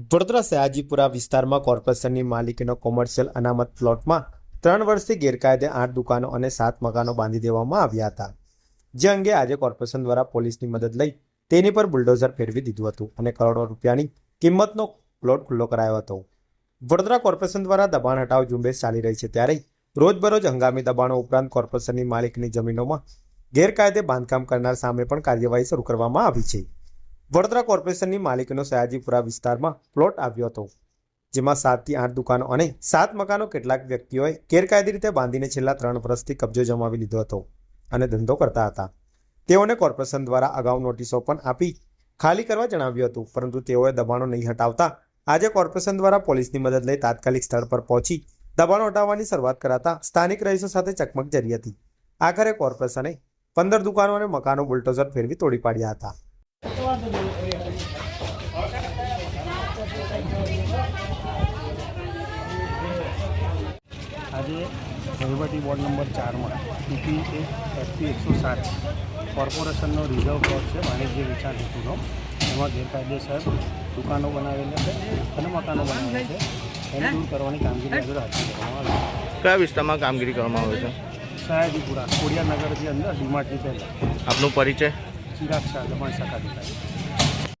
વડોદરા સયાજીપુરા વિસ્તારમાં કોર્પોરેશનની માલિકીનો કોમર્શિયલ અનામત પ્લોટમાં ત્રણ વર્ષથી ગેરકાયદે આઠ દુકાનો અને સાત મકાનો બાંધી દેવામાં આવ્યા હતા. જે અંગે આજે કોર્પોરેશન દ્વારા પોલીસની મદદ લઈ તેની પર બુલડોઝર ફેરવી દીધું હતું અને કરોડો રૂપિયાની કિંમતનો પ્લોટ ખુલ્લો કરાયો હતો. વડોદરા કોર્પોરેશન દ્વારા દબાણ હટાવ ઝુંબેશ ચાલી રહી છે ત્યારે રોજબરોજ હંગામી દબાણો ઉપરાંત કોર્પોરેશનની માલિકની જમીનોમાં ગેરકાયદે બાંધકામ કરનાર સામે પણ કાર્યવાહી શરૂ કરવામાં આવી છે. વડોદરા કોર્પોરેશનની માલિકીનો સયાજીપુરા વિસ્તારમાં પ્લોટ આવ્યો હતો, જેમાં સાતથી આઠ દુકાનો અને સાત મકાનો કેટલાક વ્યક્તિઓએ ગેરકાયદે રીતે બાંધીને છેલ્લા ત્રણ વર્ષથી કબજો જમાવી લીધો હતો અને ધંધો કરતા હતા. તેઓને કોર્પોરેશન દ્વારા અગાઉ નોટિસો પણ આપી ખાલી કરવા જણાવ્યું હતું, પરંતુ તેઓએ દબાણો નહીં હટાવતા આજે કોર્પોરેશન દ્વારા પોલીસની મદદ લઈ તાત્કાલિક સ્થળ પર પહોંચી દબાણો હટાવવાની શરૂઆત કરાતા સ્થાનિક રહીશો સાથે ચકમક જરી હતી. આખરે કોર્પોરેશને પંદર દુકાનો અને મકાનો બુલડોઝર ફેરવી તોડી પાડ્યા હતા. આજે વહીવટી બોર્ડ નંબર ચારમાં પીપી એક એફપી એકસો સાત કોર્પોરેશનનો રિઝર્વ પ્લોટ છે વાણિજ્ય વિચાર હેતુનો. એમાં ગેરકાયદેસર દુકાનો બનાવેલા છે અને મકાનો બનાવેલા છે. એને દૂર કરવાની કામગીરી આજે હાથ કરવામાં આવી કયા વિસ્તારમાં કામગીરી કરવામાં આવે છે? સયાજીપુરા કોડિયાનગરથી અંદર ડીમાર્ટની પહેલાં. આપનો પરિચય? 気楽者の森坂でございす。